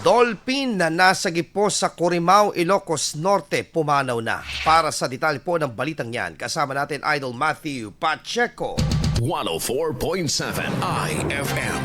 Dolphin na nasagip po sa Corimao, Ilocos Norte, pumanaw na. Para sa detalye po ng balitang yan, kasama natin Idol Matthew Pacheco. 104.7 IFM.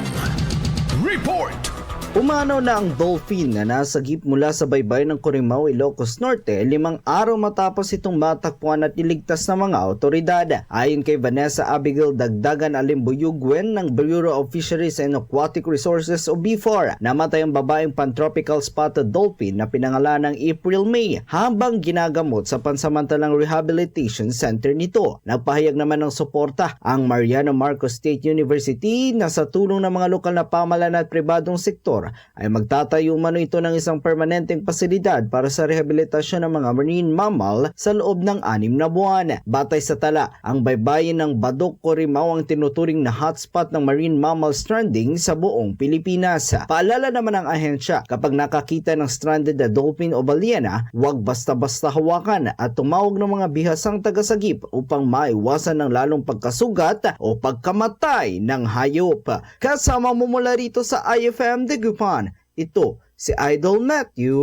Report! Umanaw na ang dolphin na nasagip mula sa baybay ng Corimao, Ilocos Norte limang araw matapos itong matakpuan at iligtas ng mga otoridad. Ayon kay Vanessa Abigail Dagdagan Alimbuyugwen ng Bureau of Fisheries and Aquatic Resources o BFOR, namatay ang babaeng pantropical spotted dolphin na pinangalan ng April May habang ginagamot sa pansamantalang rehabilitation center nito. Nagpahayag naman ng suporta ang Mariano Marcos State University na sa tulong ng mga lokal na pamalan at pribadong sektor ay magtatayo mano ito ng isang permanenteng pasilidad para sa rehabilitasyon ng mga marine mammal sa loob ng anim na buwan. Batay sa tala, ang baybayin ng Badok Corimao ang tinuturing na hotspot ng marine mammal stranding sa buong Pilipinas. Paalala naman ang ahensya kapag nakakita ng stranded na dolphin o balyena, huwag basta-basta hawakan at tumawag ng mga bihasang tagasagip upang maiwasan ng lalong pagkasugat o pagkamatay ng hayop. Kasama mo mula rito sa IFM Degupan, ito si Idol Matthew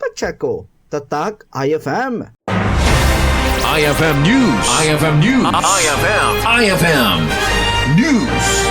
Pacheco. Tatak IFM. IFM News! IFM News! IFM! IFM News!